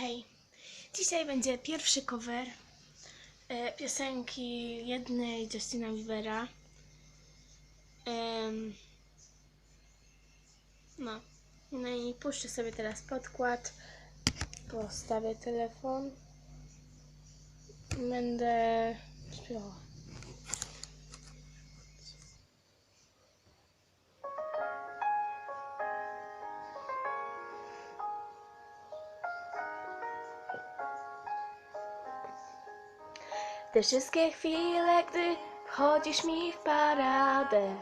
Hej, dzisiaj będzie pierwszy cover e, piosenki jednej Justina Biebera. No, no i puszczę sobie teraz podkład, postawię telefon będę śpiewała. Te wszystkie chwile, gdy wchodzisz mi w paradę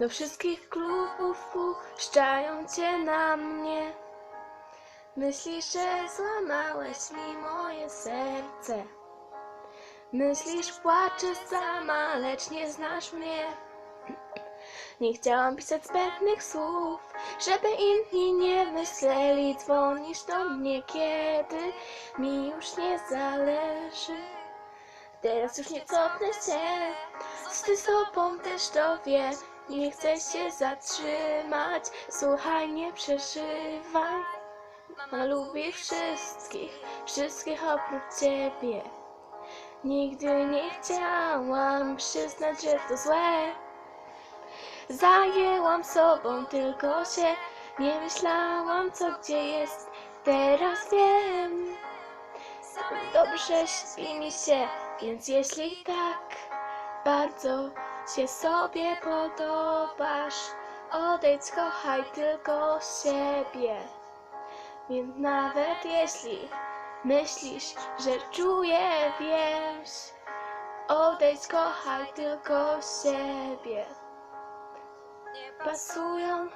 Do wszystkich klubów puszczają cię na mnie. Myślisz, że złamałeś mi moje serce. Myślisz, płaczę sama, lecz nie znasz mnie. Nie chciałam pisać zbędnych słów Żeby inni nie myśleli. Dzwonisz do mnie, kiedy mi już nie zależy Teraz już nie cofnę się, z ty sobą też to wie. Nie chcę się zatrzymać, słuchaj, nie przeżywaj. Mama lubi wszystkich, wszystkich oprócz ciebie. Nigdy nie chciałam przyznać, że to złe. Zajęłam sobą tylko się, nie myślałam co gdzie jest. Teraz wiem, dobrze śpi mi się, więc jeśli tak bardzo się sobie podobasz, odejdź, kochaj tylko siebie. Więc nawet jeśli myślisz, że czuję więź, odejdź, kochaj tylko siebie. Pasują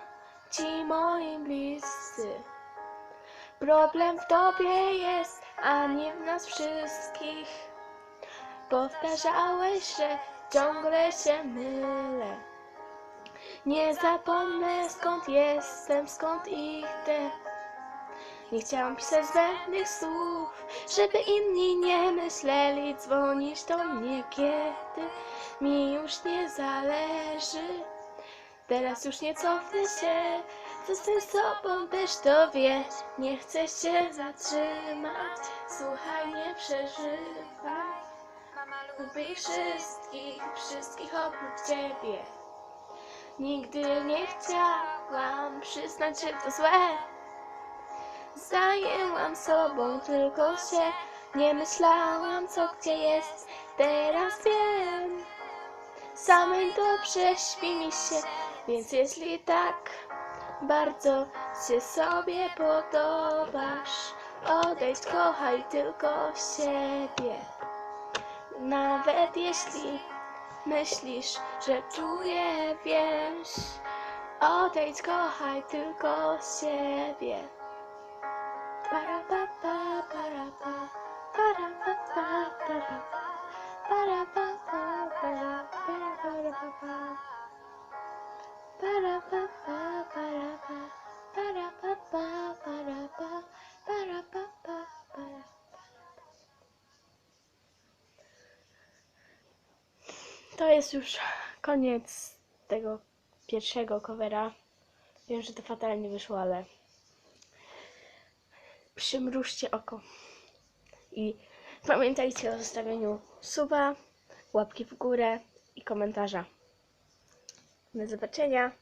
ci moi bliscy. Problem w tobie jest, a nie w nas wszystkich. Powtarzałeś, że ciągle się mylę. Nie zapomnę skąd jestem, skąd idę. Nie chciałam pisać zbędnych słów, żeby inni nie myśleli. Dzwonisz do mnie, kiedy mi już nie zależy. Teraz już nie cofnę się, co z sobą też to wie. Nie chcę się zatrzymać, słuchaj, nie przeżywaj. Wszystkich, wszystkich oprócz ciebie. Nigdy nie chciałam przyznać, że to złe. Zajęłam sobą tylko się, nie myślałam co gdzie jest. Teraz wiem, samej dobrze śpi mi się, więc jeśli tak bardzo się sobie podobasz, odejdź, kochaj tylko siebie. Nawet jeśli myślisz, że czuję więź, odejdź, kochaj tylko siebie. Para pa pa para pa para pa pa para pa para pa pa para para para pa pa para pa pa para To jest już koniec tego pierwszego covera. Wiem, że to fatalnie wyszło, ale przymrużcie oko. I pamiętajcie o zostawieniu suba, łapki w górę i komentarza. Do zobaczenia.